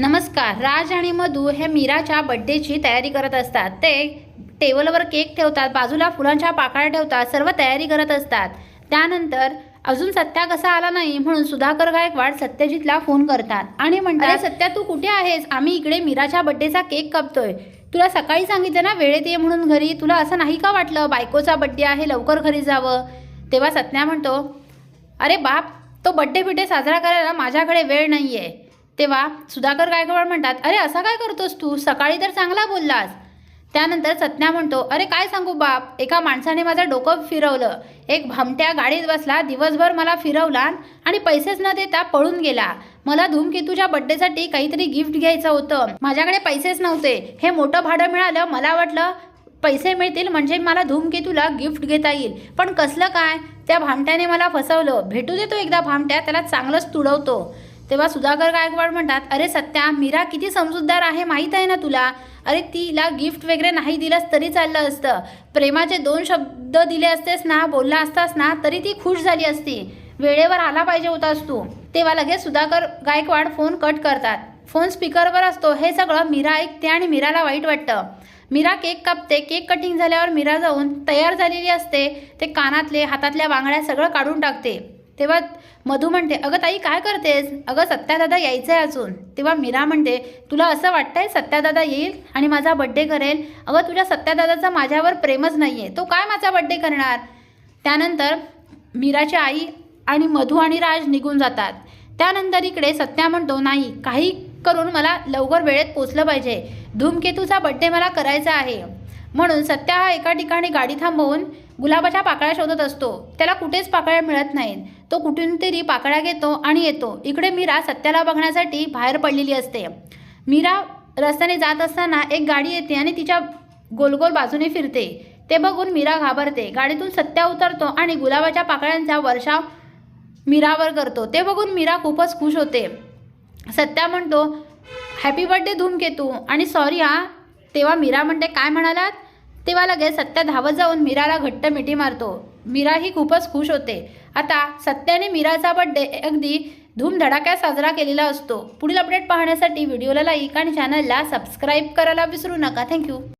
नमस्कार राज आणि मधू हे मीराच्या बड्डेची तयारी करत असतात. ते टेबलवर केक ठेवतात बाजूला फुलांच्या पाकळ्या ठेवतात सर्व तयारी करत असतात. त्यानंतर अजून सत्या कसा आला नाही म्हणून सुधाकर गायकवाड सत्यजितला फोन करतात आणि म्हणतात सत्या तू कुठे आहेस? आम्ही इकडे मीराच्या बड्डेचा केक कापतोय. तुला सकाळी सांगितलं ना वेळेत ये म्हणून घरी. तुला असं नाही का वाटलं? बायकोचा बड्डे आहे लवकर घरी जावं. तेव्हा सत्या म्हणतो अरे बाप तो बड्डे बिड्डे साजरा करायला माझ्याकडे वेळ नाही आहे तेव्हा सुधाकर गायकवाड म्हणतात अरे असा काय करतोस तू? सकाळी तर चांगला बोललास. त्यानंतर सत्या म्हणतो अरे काय सांगू बाप? एका माणसाने माझं डोकं फिरवलं. एक भामट्या गाडीत बसला दिवसभर मला फिरवला आणि पैसेच न देता पळून गेला. मला धूमकेतूच्या बड्डेसाठी काहीतरी गिफ्ट घ्यायचं होतं. माझ्याकडे पैसेच नव्हते. हे मोठं भाडं मिळालं मला वाटलं पैसे मिळतील म्हणजे मला धूमकेतूला गिफ्ट घेता येईल. पण कसलं काय? त्या भामट्याने मला फसवलं. भेटू देतो एकदा भामट्या त्याला चांगलंच तुडवतो. तेव्हा सुधाकर गायकवाड म्हणतात अरे सत्या मीरा किती समजूतदार आहे माहीत आहे ना तुला? अरे तिला गिफ्ट वगैरे नाही दिलंस तरी चाललं असतं. प्रेमाचे दोन शब्द दिले असतेस ना बोलला असतास ना तरी ती खुश झाली असती. वेळेवर आला पाहिजे होतास तू. तेव्हा लगेच सुधाकर गायकवाड फोन कट करतात. फोन स्पीकरवर असतो. हे सगळं मीरा ऐकते आणि मीराला वाईट वाटतं. मीरा केक कापते. केक कटिंग झाल्यावर मीरा जाऊन तयार झालेली असते. ते कानातले हातातल्या बांगड्या सगळं काढून टाकते. तेव्हा मधू म्हणते अगं ताई काय करतेस? अगं सत्यादादा यायचं आहे अजून. तेव्हा मीरा म्हणते तुला असं वाटतंय सत्यादादा येईल आणि माझा बड्डे करेल? अगं तुझ्या सत्यादादाचा माझ्यावर प्रेमच नाही आहे तो काय माझा बड्डे करणार? त्यानंतर मीराची आई आणि मधू आणि राज निघून जातात. त्यानंतर इकडे सत्या म्हणतो नाही काही करून मला लवकर वेळेत पोचलं पाहिजे. धूमकेतूचा बड्डे मला करायचा आहे. म्हणून सत्या हा एका ठिकाणी गाडी थांबवून गुलाबाच्या पाकळ्या शोधत असतो. त्याला कुठेच पाकळ्या मिळत नाहीत. तो कुठून तरी पाकळ्या घेतो आणि येतो. इकडे मीरा सत्याला बघण्यासाठी बाहेर पडलेली असते. मीरा रस्त्याने जात असताना एक गाडी येते आणि तिच्या गोलगोल बाजूने फिरते. ते बघून मीरा घाबरते. गाडीतून सत्या उतरतो आणि गुलाबाच्या पाकळ्यांचा वर्षाव मीरावर करतो. ते बघून मीरा खूपच खुश होते. सत्या म्हणतो हॅपी बर्थडे धूमकेतू. आणि सॉरी हा. तेव्हा मीरा म्हणते काय म्हणालात? तेव्हा लगेच सत्या धावत जाऊन मीराला घट्ट मिठी मारतो. मीरा ही खूपच खुश होते. आता सत्याने मीराचा बड्डे अगदी धूमधडाक्यात साजरा केलेला असतो. पुढील अपडेट पाहण्यासाठी व्हिडिओला लाईक आणि चॅनलला सबस्क्राईब करायला विसरू नका. थँक्यू